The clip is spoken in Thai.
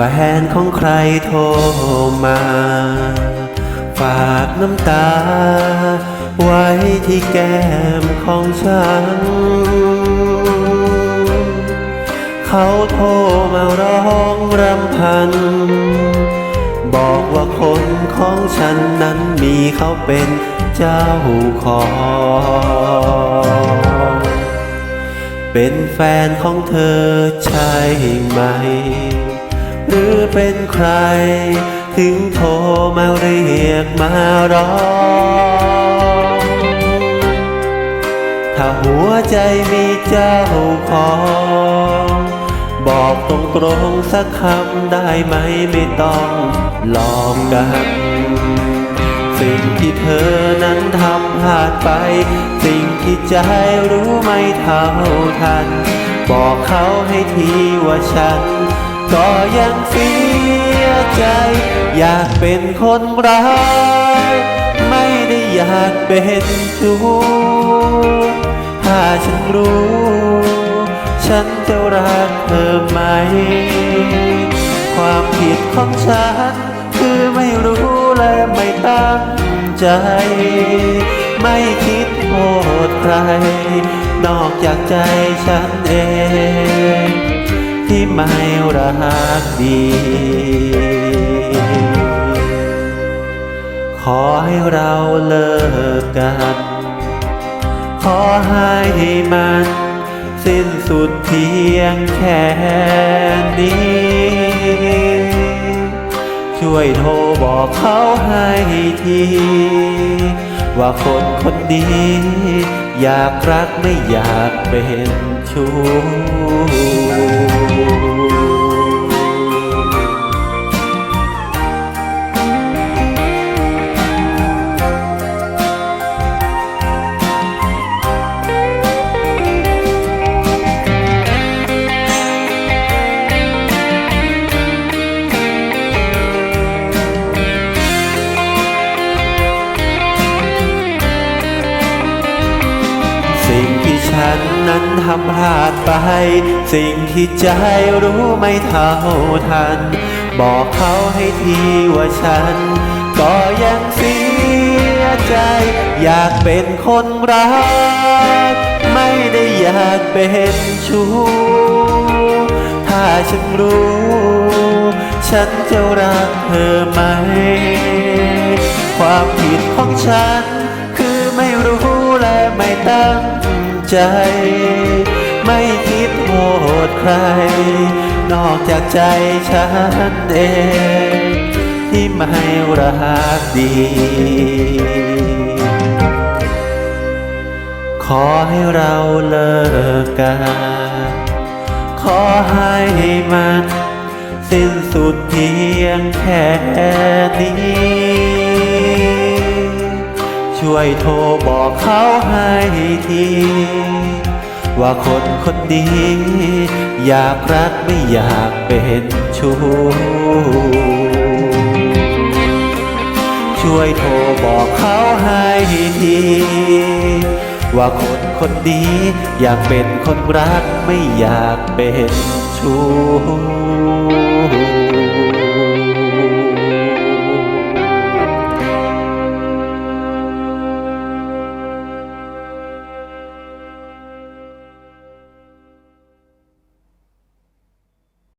แฟนของใครโทรมา ฝากน้ำตา ไว้ที่แก้มของฉัน เขาโทรมาร้องรำพัน บอกว่าคนของฉันนั้นมีเขาเป็นเจ้าของเป็นแฟนของเธอใช่ไหม หรือเป็นใคร ถึงโทรมาเรียกมาร้อง ถ้าหัวใจมีเจ้าของ บอกตรงๆสักคำได้ไหมไม่ต้องหลอกกัน สิ่งที่เธอนั้นทำพลาดไป สิ่งที่ใจรู้ไม่เท่าทัน บอกเขาให้ทีว่าฉัน ก็ยังเสียใจ อยากเป็นคนร้าย ไม่ได้อยากเป็นชู้ถ้าฉันรู้ ฉันจะรักเธอไหม ความผิดของฉัน คือไม่รู้และไม่ตั้งใจ ไม่คิดโทษใคร นอกจากใจฉันเอง ที่ไม่รักดี ขอให้เราเลิกกัน ขอให้มันสิ้นสุดเพียงแค่นี้ ช่วยโทรบอกเขาให้ที ว่าคนคนดีอยากรักไม่อยากเป็นชู้ นั้นทำพลาดไป สิ่งที่ใจรู้ไม่เท่าทัน บอกเขาให้ทีว่าฉัน ก็ยังเสียใจ อยากเป็นคนรัก ไม่ได้อยากเป็นชู้ ถ้าฉันรู้ ฉันจะรักเธอไหม ความผิดของฉัน คือไม่รู้และไม่ตั้ง ใจ ไม่คิดโทษใคร นอกจากใจฉันเอง ที่ไม่รักดี ขอให้เราเลิกกัน ขอให้มันสิ้นสุดเพียงแค่นี้ ช่วยโทรบอกเขาให้ที ว่าคนคนดีอยากรักไม่อยากเป็นชู้ช่วยโทรบอกเขาให้ที ว่าคนคนดีอยากเป็นคนรักไม่อยากเป็นชู้